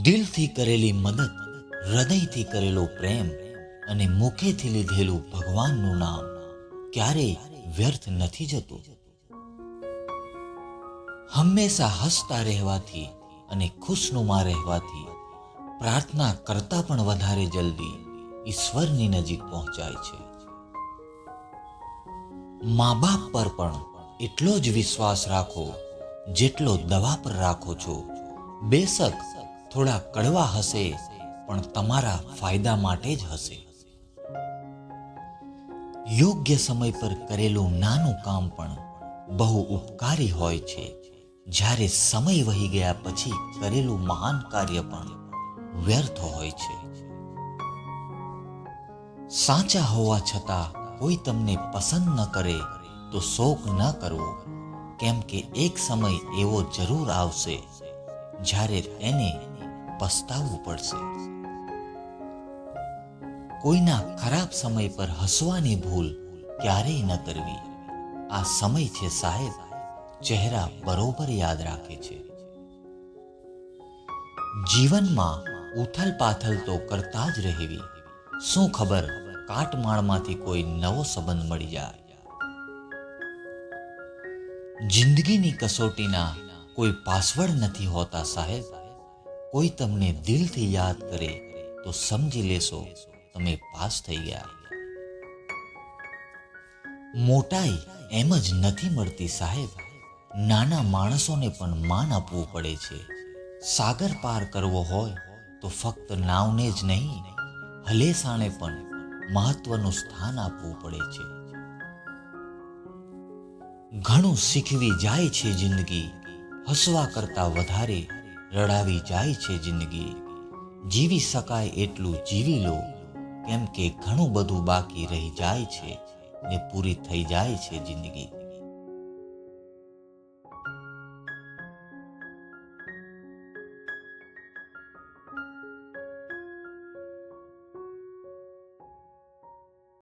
દિલથી કરેલી મદદ, હૃદયથી કરેલો પ્રેમ અને મુખેથી લીધેલું ભગવાનનું નામ ક્યારેય વ્યર્થ નથી જતું. હંમેશા હસતા રહેવાથી અને ખુશનુમા રહેવાથી પ્રાર્થના કરતા પણ વધારે જલ્દી ઈશ્વરની નજીક પહોંચાય છે. મા બાપ પર પણ એટલો જ વિશ્વાસ રાખો જેટલો દવા પર રાખો છો. બેશક થોડા કડવા હશે, પણ તમારા ફાયદા માટે જ હશે. યોગ્ય સમય પર કરેલું નાનું કામ પણ બહુ ઉપકારી હોય છે. જ્યારે સમય વહી ગયા પછી કરેલું મહાન કાર્ય પણ વ્યર્થ હોય છે. સાચા હોવા છતાં કોઈ તમને પસંદ ન કરે તો શોક ન કરવો, કેમ કે એક સમય એવો જરૂર આવશે જ્યારે તેને પસ્તાવવું પડશે. કોઈના ખરાબ સમય પર હસવાની ભૂલ ક્યારેય ન કરવી. આ સમય છે સાહેબ, ચહેરા બરોબર યાદ રાખે છે. જીવનમાં ઉથલ પાથલ તો કરતા જ રહેવી. શું ખબર કાટમાળમાંથી કોઈ નવો સંબંધ મળી જાય? જિંદગીની કસોટીના કોઈ પાસવર્ડ નથી હોતા સાહેબ. કોઈ તમને દિલથી યાદ કરે, તો સમજી લેશો, તમે પાસ થઈ ગયા. મોટાઈ એમ જ નથી મળતી સાહેબ. નાના માણસોને પણ માન આપવું પડે છે. સાગર પાર કરવો હોય, તો ફક્ત નાવને જ નહીં હલેસાને પણ મહત્વનું સ્થાન આપવું પડે છે. ઘણું શીખવી જાય છે જિંદગી, હસવા કરતા વધારે રડાવી જાય છે જિંદગી. જીવી શકાય એટલું જીવી લો, કેમ કે ઘણું બધું બાકી રહી જાય છે ને પૂરી થઈ જાય છે જિંદગી.